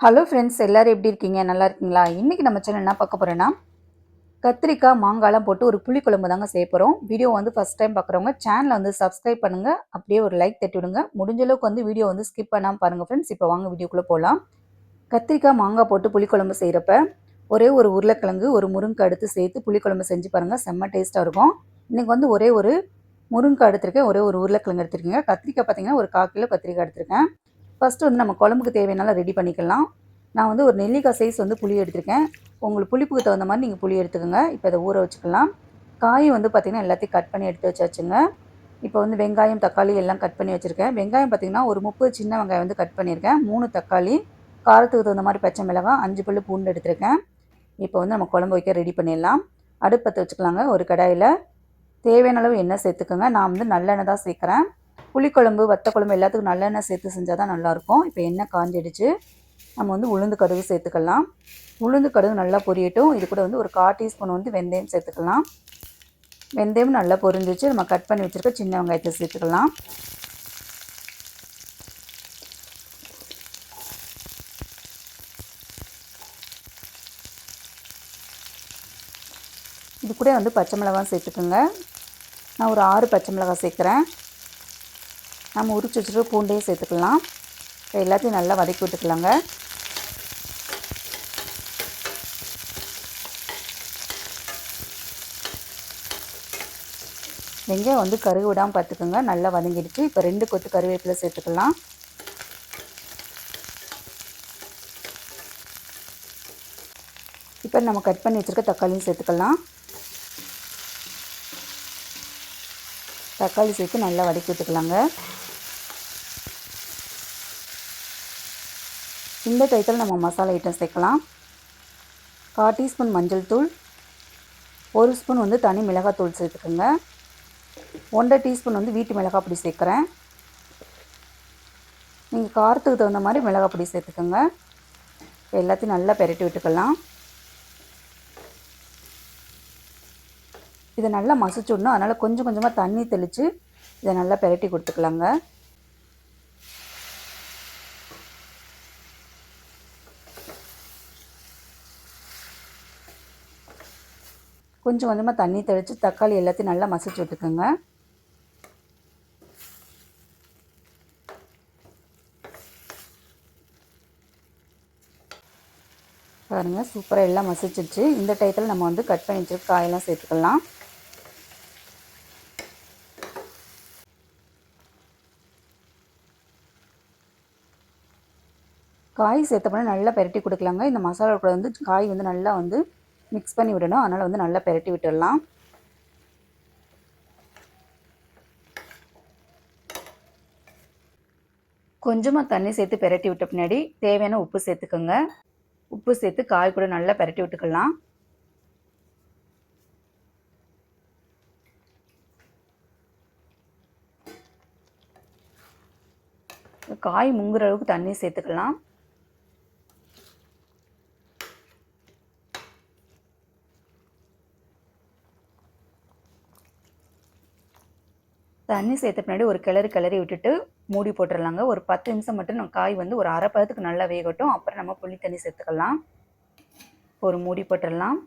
Hello friends எல்லோரும் எப்படி இருக்கீங்க? நல்லா இருக்கீங்களா? இன்றைக்கி நம்ம சேனல் என்ன பார்க்க போகிறோன்னா கத்திரிக்காய் மாங்காய்லாம் போட்டு ஒரு புளி குழம்பு தாங்க செய்ய போகிறோம் வீடியோ வந்து ஃபஸ்ட் டைம் பார்க்குறவங்க சேனலை வந்து சப்ஸ்கிரைப் பண்ணுங்கள் அப்படியே ஒரு லைக் தட்டி விடுங்க. முடிஞ்ச அளவுக்கு வந்து வீடியோ வந்து ஸ்கிப் பண்ணாமல் பாருங்கள் ஃப்ரெண்ட்ஸ் இப்போ வாங்க வீடியோக்குள்ளே போகலாம் கத்திரிக்காய் மாங்காய் போட்டு புளிக்குழம்பு செய்கிறப்ப ஒரே ஒரு உருளைக்கிழங்கு ஒரு முருங்கை எடுத்து சேர்த்து புளிக்குழம்பு செஞ்சு பாருங்கள் செம்ம டேஸ்ட்டாக இருக்கும். இன்றைக்கி வந்து ஒரே ஒரு முருங்கை எடுத்திருக்கேன் ஒரே ஒரு உருளைக்கிழங்கு எடுத்துருக்கீங்க. கத்திரிக்காய் பார்த்தீங்கன்னா ஒரு கால் கிலோ கத்திரிக்காய் எடுத்திருக்கேன். ஃபஸ்ட்டு வந்து நம்ம குழம்புக்கு தேவையான ரெடி பண்ணிக்கலாம். நான் வந்து ஒரு நெல்லிக்காய் சைஸ் வந்து புளி எடுத்திருக்கேன். உங்களுக்கு புளிப்புக்கு தகுந்த மாதிரி நீங்கள் புளி எடுத்துக்கோங்க. இப்போ இதை ஊற வச்சுக்கலாம். காய் வந்து பார்த்திங்கன்னா எல்லாத்தையும் கட் பண்ணி எடுத்து வச்சாச்சுங்க. இப்போ வந்து வெங்காயம் தக்காளி எல்லாம் கட் பண்ணி வச்சுருக்கேன். வெங்காயம் பார்த்திங்கன்னா ஒரு முப்பது சின்ன வெங்காயம் வந்து கட் பண்ணியிருக்கேன். மூணு தக்காளி காரத்துக்கு தகுந்த மாதிரி பச்சை மிளகாய் அஞ்சு பல்லு பூண்டு எடுத்திருக்கேன். இப்போ வந்து நம்ம குழம்பு வைக்க ரெடி பண்ணிடலாம். அடுப்பத்தை வச்சுக்கலாங்க ஒரு கடாயில். தேவையான அளவு எண்ணெய் சேர்த்துக்கோங்க. நான் வந்து நல்லெண்ணெய் தான் சேர்க்குறேன். புளிக்குழம்பு வத்த குழம்பு எல்லாத்துக்கும் நல்லெண்ணெய் சேர்த்து செஞ்சால் தான் நல்லாயிருக்கும். இப்போ எண்ணெய் காஞ்சிடுச்சு. நம்ம வந்து உளுந்து கடுகு சேர்த்துக்கலாம். உளுந்து கடுகு நல்லா பொரியட்டும். இது கூட வந்து ஒரு கால் டீஸ்பூன் வந்து வெந்தயம் சேர்த்துக்கலாம். வெந்தயம் நல்லா பொரிஞ்சிச்சு. நம்ம கட் பண்ணி வச்சுருக்க சின்ன வெங்காயத்தை சேர்த்துக்கலாம். இது கூட வந்து பச்சை மிளகாய் சேர்த்துக்குங்க. நான் ஒரு ஆறு பச்சை மிளகாய் சேர்க்குறேன். நம்ம உரிச்சு வச்சுட்டு பூண்டையும் சேர்த்துக்கலாம். இப்போ எல்லாத்தையும் நல்லா வதக்கி விட்டுக்கலாங்க. வெங்காயம் வந்து கருகு விடாமல் பார்த்துக்கோங்க. நல்லா வதங்கிடுச்சு. இப்போ ரெண்டு கொத்து கருவேப்பிலை சேர்த்துக்கலாம். இப்போ நம்ம கட் பண்ணி வச்சுருக்க தக்காளியும் சேர்த்துக்கலாம். தக்காளி சேர்த்து நல்லா வதக்கி விட்டுக்கலாங்க. இந்த டயத்தில் நம்ம மசாலா ஐட்டம் சேர்க்கலாம். கால் டீஸ்பூன் மஞ்சள் தூள் ஒரு ஸ்பூன் வந்து தனி மிளகாத்தூள் சேர்த்துக்கோங்க. ஒன்றரை டீஸ்பூன் வந்து வீட்டு மிளகாய் பொடி சேர்க்குறேன். நீங்கள் காரத்துக்கு தகுந்த மாதிரி மிளகாய் பொடி சேர்த்துக்கோங்க. எல்லாத்தையும் நல்லா பெரட்டி விட்டுக்கலாம். இதை நல்லா மசிச்சுடணும் அதனால் கொஞ்சம் கொஞ்சமாக தண்ணி தெளித்து இதை நல்லா பெரட்டி கொடுத்துக்கலாங்க. கொஞ்சம் கொஞ்சமாக தண்ணி தெளித்து தக்காளி எல்லாத்தையும் நல்லா மசிச்சு விட்டுக்கோங்க. பாருங்கள் சூப்பராக எல்லாம் மசிச்சிடுச்சு இந்த டயத்தில் நம்ம வந்து கட் பண்ணி வச்சுருக்க காயெல்லாம் சேர்த்துக்கலாம். காய் சேர்த்தப்போனா நல்லா பெரட்டி கொடுக்கலாங்க. இந்த மசாலா கூட வந்து காய் வந்து நல்லா வந்து மிக்ஸ் பண்ணி விடணும். அதனால் வந்து நல்லா பெரட்டி விட்டுடலாம். கொஞ்சமாக தண்ணி சேர்த்து பெரட்டி விட்ட பின்னாடி தேவையான உப்பு சேர்த்துக்கோங்க. உப்பு சேர்த்து காய் கூட நல்லா பெரட்டி விட்டுக்கலாம். காய் முங்குற அளவுக்கு தண்ணி சேர்த்துக்கலாம். தண்ணி சேர்த்த பின்னாடி ஒரு கிளறு கிளறி விட்டுட்டு மூடி போட்டுடலாங்க ஒரு பத்து நிமிஷம் மட்டும் நம்ம காய் வந்து ஒரு அரை பதத்துக்கு நல்லா வேகட்டும். அப்புறம் நம்ம புளி தண்ணி சேர்த்துக்கலாம். ஒரு மூடி போட்டுடலாம்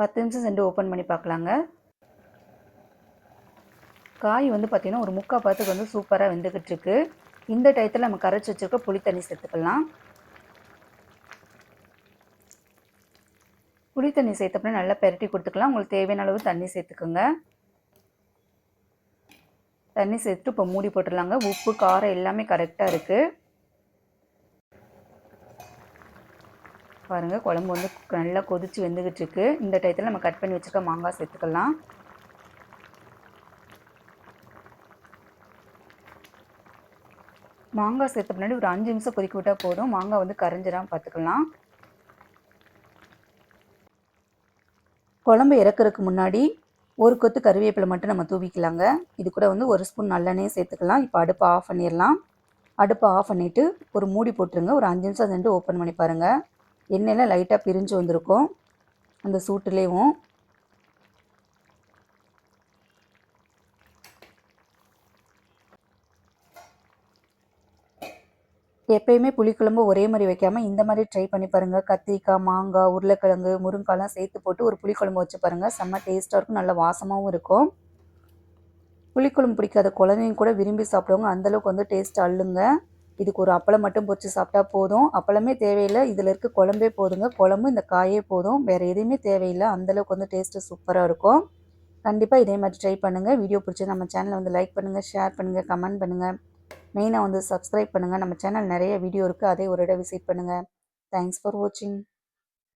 பத்து நிமிஷம் சென்று ஓப்பன் பண்ணி பார்க்கலாங்க. காய் வந்து பார்த்திங்கன்னா ஒரு முக்கால் பதத்துக்கு வந்து சூப்பராக வெந்துக்கிட்டு இருக்கு. இந்த டயத்தில் நம்ம கரைச்சி வச்சுருக்க புளி தண்ணி சேர்த்துக்கலாம். புளி தண்ணி சேர்த்தப்போ நல்லா பெரட்டி கொடுத்துக்கலாம். உங்களுக்கு தேவையான அளவு தண்ணி சேர்த்துக்கோங்க. தண்ணி சேர்த்துட்டு இப்போ மூடி போட்டுடலாங்க. உப்பு காரம் எல்லாமே கரெக்டாக இருக்குது பாருங்கள் குழம்பு வந்து நல்லா கொதித்து வெந்துக்கிட்டு இருக்கு. இந்த டயத்தில் நம்ம கட் பண்ணி வச்சுருக்க மாங்காய் சேர்த்துக்கலாம். மாங்காய் சேர்த்த பின்னாடி ஒரு அஞ்சு நிமிஷம் கொதிக்க விட்டால் போதும். மாங்காய் வந்து கரைஞ்சிடாமல் பார்த்துக்கலாம் குழம்பு இறக்குறதுக்கு முன்னாடி ஒரு கொத்து கருவேப்பிலை மட்டும் நம்ம தூவிக்கலாங்க. இது கூட வந்து ஒரு ஸ்பூன் நல்லெண்ணெய் சேர்த்துக்கலாம். இப்போ அடுப்பை ஆஃப் பண்ணிடலாம். அடுப்பை ஆஃப் பண்ணிவிட்டு ஒரு மூடி போட்டுருங்க. ஒரு அஞ்சு நிமிஷம் சென்று ஓப்பன் பண்ணி பாருங்கள் எண்ணெயில் லைட்டாக பிரிஞ்சு வந்திருக்கும். அந்த சூட்டுலேயும் எப்பயுமே புளிக்குழம்பு ஒரே மாதிரி வைக்காமல் இந்த மாதிரி ட்ரை பண்ணி பாருங்கள் கத்திரிக்காய் மாங்காய் உருளைக்கிழங்கு முருங்காய்லாம் சேர்த்து போட்டு ஒரு புளிக்குழம்பு வச்சு பாருங்கள் செம்ம டேஸ்ட்டாக இருக்கும். நல்ல வாசமாகவும் இருக்கும். புளிக்குழம்பு பிடிக்காத குழந்தைங்க கூட விரும்பி சாப்பிடுவாங்க அந்தளவுக்கு வந்து டேஸ்ட் அள்ளுங்க. இதுக்கு ஒரு அப்பளம் மட்டும் பொறிச்சு சாப்பிட்டா போதும். அப்பளமே தேவையில்லை. இதில் இருக்க குழம்பே போதுங்க. குழம்பு இந்த காயே போதும். வேறு எதுவுமே தேவையில்லை. அந்தளவுக்கு வந்து டேஸ்ட்டு சூப்பராக இருக்கும். கண்டிப்பாக இதே மாதிரி ட்ரை பண்ணுங்கள் வீடியோ பிடிச்சி நம்ம சேனலை வந்து லைக் பண்ணுங்கள் ஷேர் பண்ணுங்கள் கமெண்ட் பண்ணுங்கள் மெயினாக வந்து சப்ஸ்கிரைப் பண்ணுங்கள் நம்ம சேனல் நிறைய வீடியோ இருக்குது அதே ஒரு இடம் விசிட் பண்ணுங்கள் தேங்க்ஸ் ஃபார் வாட்சிங்